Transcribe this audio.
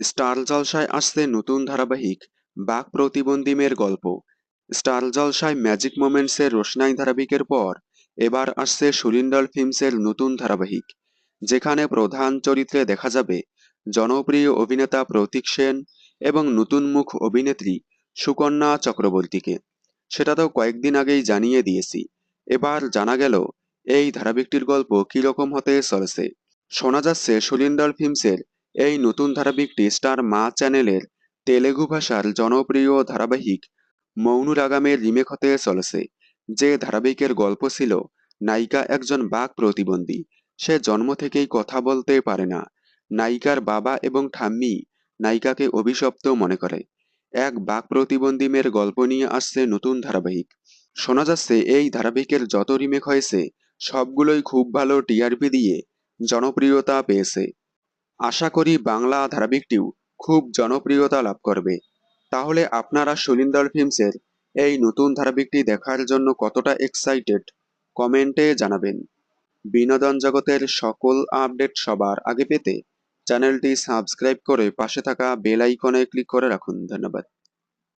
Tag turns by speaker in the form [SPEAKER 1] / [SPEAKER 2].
[SPEAKER 1] Star জলসায় আসছে নতুন ধারাবাহিক বাক প্রতিবন্ধী মেয়ের গল্প। স্টার জলসায় ম্যাজিক মোমেন্টসের রোশনাই ধারাবাহিকের পর এবার আসছে সুরিন্ডল ফিল্মসের নতুন ধারাবাহিক, যেখানে প্রধান চরিত্রে দেখা যাবে জনপ্রিয় অভিনেতা প্রতীক সেন এবং নতুন মুখ অভিনেত্রী সুকন্যা চক্রবর্তীকে। সেটা তো কয়েকদিন আগেই জানিয়ে দিয়েছি। এবার জানা গেল এই ধারাবাহিকটির গল্প কীরকম হতে চলেছে। শোনা যাচ্ছে সুরিন্ডল ফিল্মসের এই নতুন ধারাবাহিকটি স্টার মা চ্যানেলের তেলেগু ভাষার জনপ্রিয় ধারাবাহিক মৌনুরাগামের রিমেক হতে চলেছে, যে ধারাবাহিকের গল্প ছিল নায়িকা একজন বাক প্রতিবন্ধী। সে জন্ম থেকেই কথা বলতে পারে না। নায়িকার বাবা এবং ঠাম্মি নায়িকাকে অভিশপ্ত মনে করে। এক বাক প্রতিবন্ধী মেয়ের গল্প নিয়ে আসছে নতুন ধারাবাহিক। শোনা যাচ্ছে এই ধারাবাহিকের যত রিমেক হয়েছে, সবগুলোই খুব ভালো টিআরপি দিয়ে জনপ্রিয়তা পেয়েছে। আশা করি বাংলা ধারাবাহিকটিও খুব জনপ্রিয়তা লাভ করবে। তাহলে আপনারা সুলিন্দল ফিল্মসের এই নতুন ধারাবাহিকটি দেখার জন্য কতটা এক্সাইটেড কমেন্টে জানাবেন। বিনোদন জগতের সকল আপডেট সবার আগে পেতে চ্যানেলটি সাবস্ক্রাইব করে পাশে থাকা বেল আইকনে ক্লিক করে রাখুন। ধন্যবাদ।